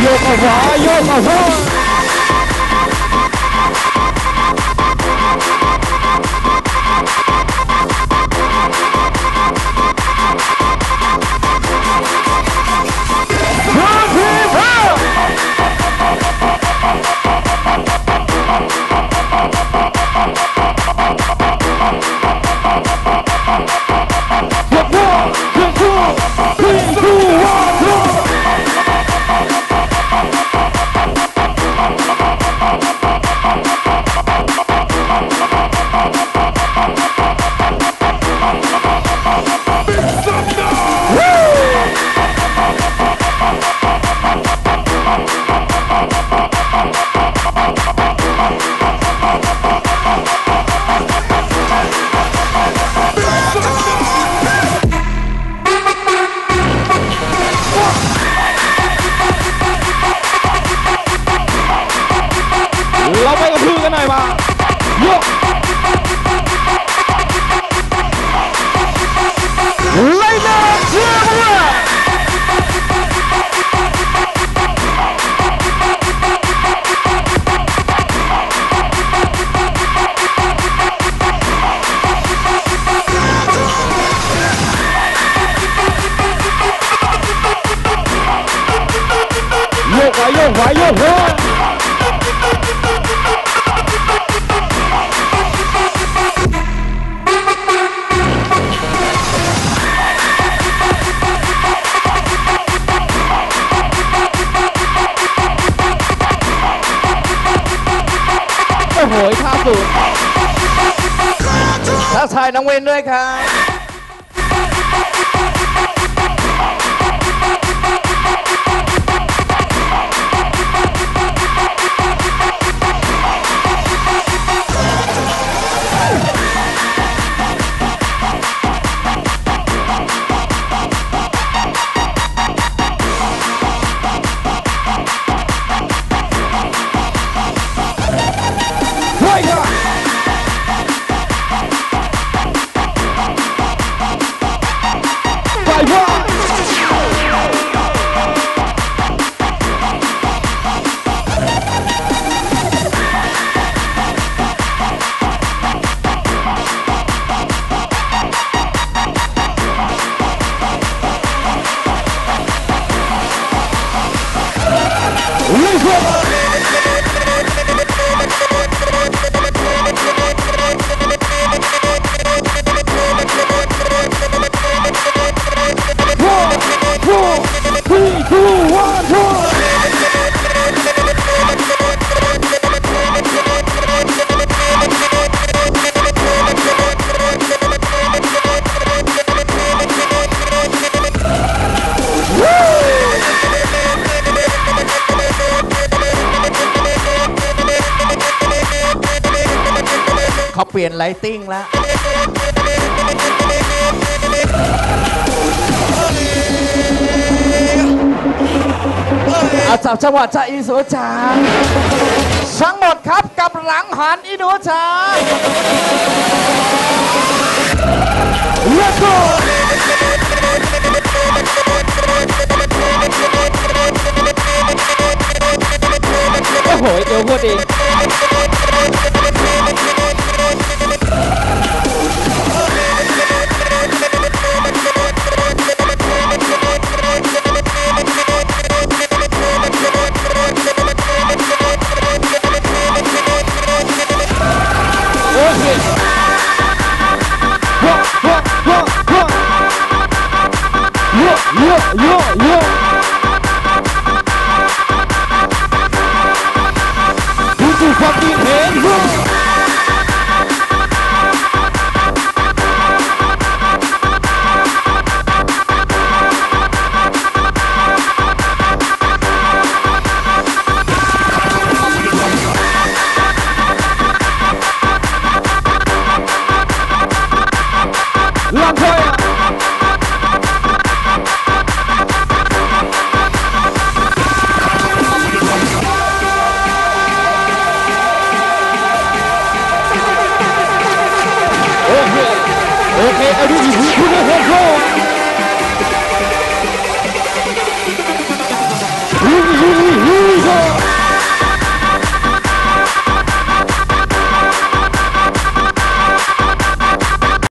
要爆发，要爆发！卖吗？哟，来呐，师傅！又滑又滑。 โอ้โหท่าสุดทักทายน้องเวนด้วยครับ เขาเปลี่ยนไลติ้งแล้ว อาจับจังหวะจะอีสุจาทั้งหมดครับกับหลังหันอีหนูจา Let's go! โอ้โหเดี๋ยวพูดเอง Okay, I did just it